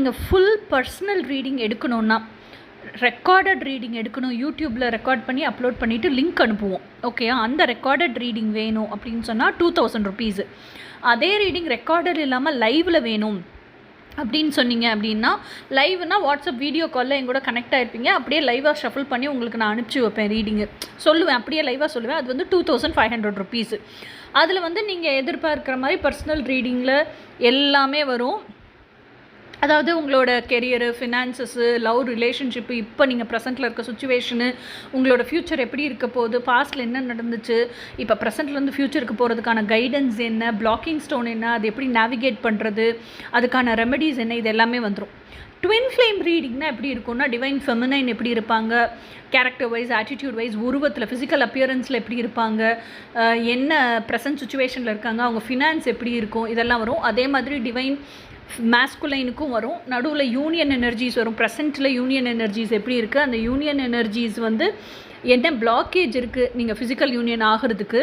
நீங்கள் full personal reading எடுக்கணுன்னா recorded reading எடுக்கணும் யூடியூப்பில் ரெக்கார்ட் பண்ணி அப்லோட் பண்ணிவிட்டு லிங்க் அனுப்புவோம். ஓகேயா அந்த ரெக்கார்டட் ரீடிங் வேணும் அப்படின்னு சொன்னால் டூ தௌசண்ட் ருபீஸு அதே ரீடிங் ரெக்கார்டட் இல்லாமல் லைவில் வேணும் அப்படின்னு சொன்னீங்க அப்படின்னா லைவ்னா வாட்ஸ்அப் வீடியோ காலில் என் கூட கனெக்ட் ஆகிருப்பீங்க அப்படியே லைவாக ஷஃபிள் பண்ணி உங்களுக்கு நான் அனுப்பிச்சி வைப்பேன் ரீடிங்கு சொல்லுவேன் அப்படியே லைவாக சொல்லுவேன். அது வந்து two thousand five hundred rupees அதில் வந்து நீங்கள் எதிர்பார்க்குற மாதிரி பர்சனல் ரீடிங்கில் எல்லாமே வரும். அதாவது உங்களோட கெரியரு ஃபினான்சஸ்ஸு லவ் ரிலேஷன்ஷிப்பு இப்போ நீங்கள் ப்ரெசென்ட்டில் இருக்க சுச்சுவேஷனு உங்களோட ஃப்யூச்சர் எப்படி இருக்க போகுது பாஸ்ட்டில் என்ன நடந்துச்சு இப்போ ப்ரெசென்ட்லேருந்து ஃப்யூச்சருக்கு போகிறதுக்கான கைடன்ஸ் என்ன பிளாக்கிங் ஸ்டோன் என்ன அது எப்படி நேவிகேட் பண்ணுறது அதுக்கான ரெமெடிஸ் என்ன இது எல்லாமே வந்துடும் ட்வின் ஃப்ளேம் ரீடிங்னா எப்படி இருக்கும்னா டிவைன் ஃபெமினைன் எப்படி இருப்பாங்க கேரக்டர் வைஸ் ஆட்டிடியூட் வைஸ் உருவத்தில் ஃபிசிக்கல் அப்பியரன்ஸில் எப்படி இருப்பாங்க என்ன ப்ரெசன்ட் சுச்சுவேஷனில் இருக்காங்க அவங்க ஃபினான்ஸ் எப்படி இருக்கும் இதெல்லாம் வரும். அதே மாதிரி டிவைன் மேஸ்குலைனுக்கும் வரும். நடுவில் யூனியன் எனர்ஜிஸ் வரும். ப்ரெசண்ட்டில் யூனியன் எனர்ஜிஸ் எப்படி இருக்குது அந்த யூனியன் எனர்ஜிஸ் வந்து என்ன பிளாக்கேஜ் இருக்குது நீங்கள் ஃபிசிக்கல் யூனியன் ஆகிறதுக்கு.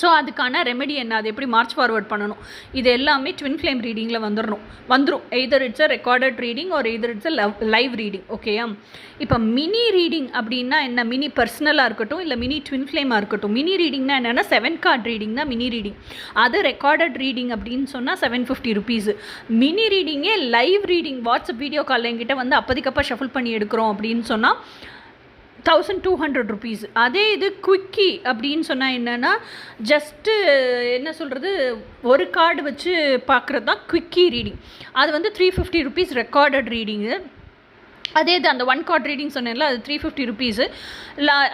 ஸோ அதுக்கான ரெமெடி என்ன? அது எப்படி மார்ச் ஃபார்வர்ட் பண்ணணும்? இது எல்லாமே ட்வின் ஃப்ளேம் ரீடிங்கில் வந்துடணும் வந்துடும் either it's a recorded reading ஒரு either it's a live reading ஓகேயா இப்போ மினி ரீடிங் அப்படின்னா என்ன? மினி பர்சனலாக இருக்கட்டும் இல்லை மினி ட்வின் ஃப்ளேமாக இருக்கட்டும். மினி ரீடிங்னா என்னென்னா செவன் கார்ட் ரீடிங் தான் மினி ரீடிங் அது ரெக்கார்டட் ரீடிங் அப்படின்னு சொன்னால் seven fifty rupees mini ரீடிங்கே live reading WhatsApp video call என்கிட்ட வந்து அப்போதைக்கப்போ ஷஃபில் பண்ணி எடுக்கிறோம் அப்படின்னு சொன்னால் தௌசண்ட் டூ ஹண்ட்ரட் ருபீஸ் அதே இது குவிக்கி அப்படின்னு சொன்னால் என்னென்னா ஜஸ்ட்டு என்ன சொல்கிறது ஒரு கார்டு வச்சு பார்க்குறது தான் குவிக்கி ரீடிங் அது வந்து three fifty rupees recorded reading அதே இது அந்த ஒன் கார்ட் ரீடிங் சொன்னேன்ல அது த்ரீ ஃபிஃப்டி ருபீஸு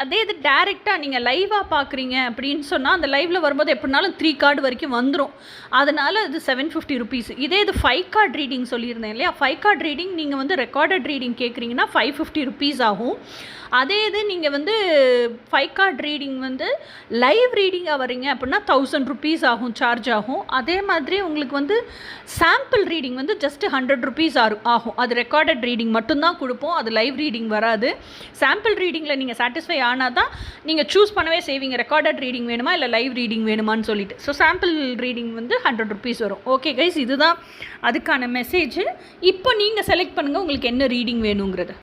அதே இது டேரெக்டாக நீங்கள் லைவாக பார்க்குறீங்க அப்படின்னு சொன்னால் அந்த லைவில் வரும்போது எப்படினாலும் த்ரீ கார்டு வரைக்கும் வந்துடும் அதனால் அது செவன் ஃபிஃப்டி ருபீஸ் இதே இது ஃபைவ் கார்ட் ரீடிங் சொல்லியிருந்தேன் இல்லையா? ஃபைவ் கார்ட் ரீடிங் நீங்கள் வந்து ரெக்கார்டட் ரீடிங் கேட்குறீங்கன்னா ஃபைவ் ஃபிஃப்டி ருபீஸ் ஆகும். அதே இது நீங்கள் வந்து ஃபைவ் கார்ட் ரீடிங் வந்து லைவ் ரீடிங்காக வரீங்க அப்படின்னா தௌசண்ட் ருபீஸ் ஆகும் சார்ஜ் ஆகும். அதே மாதிரி உங்களுக்கு வந்து சாம்பிள் ரீடிங் வந்து ஜஸ்ட் ஹண்ட்ரட் ருபீஸ் ஆகும். அது ரெக்கார்டட் ரீடிங் மட்டும்தான் கொடுப்போம். அது லைவ் ரீடிங் வராது. சாம்பிள் ரீடிங்கில் நீங்கள் சாட்டிஸ்ஃபை ஆனால் தான் நீங்கள் சூஸ் பண்ணவே செய்வீங்க. ரெக்கார்டட் ரீடிங் வேணுமா இல்லை லைவ் ரீடிங் வேணுமான்னு சொல்லிட்டு. ஸோ சாம்பிள் ரீடிங் வந்து ஹண்ட்ரட் ருபீஸ் வரும். ஓகே கைஸ் இதுதான் அதுக்கான மெசேஜ் இப்போ நீங்கள் செலக்ட் பண்ணுங்கள் உங்களுக்கு என்ன ரீடிங் வேணுங்கிறது.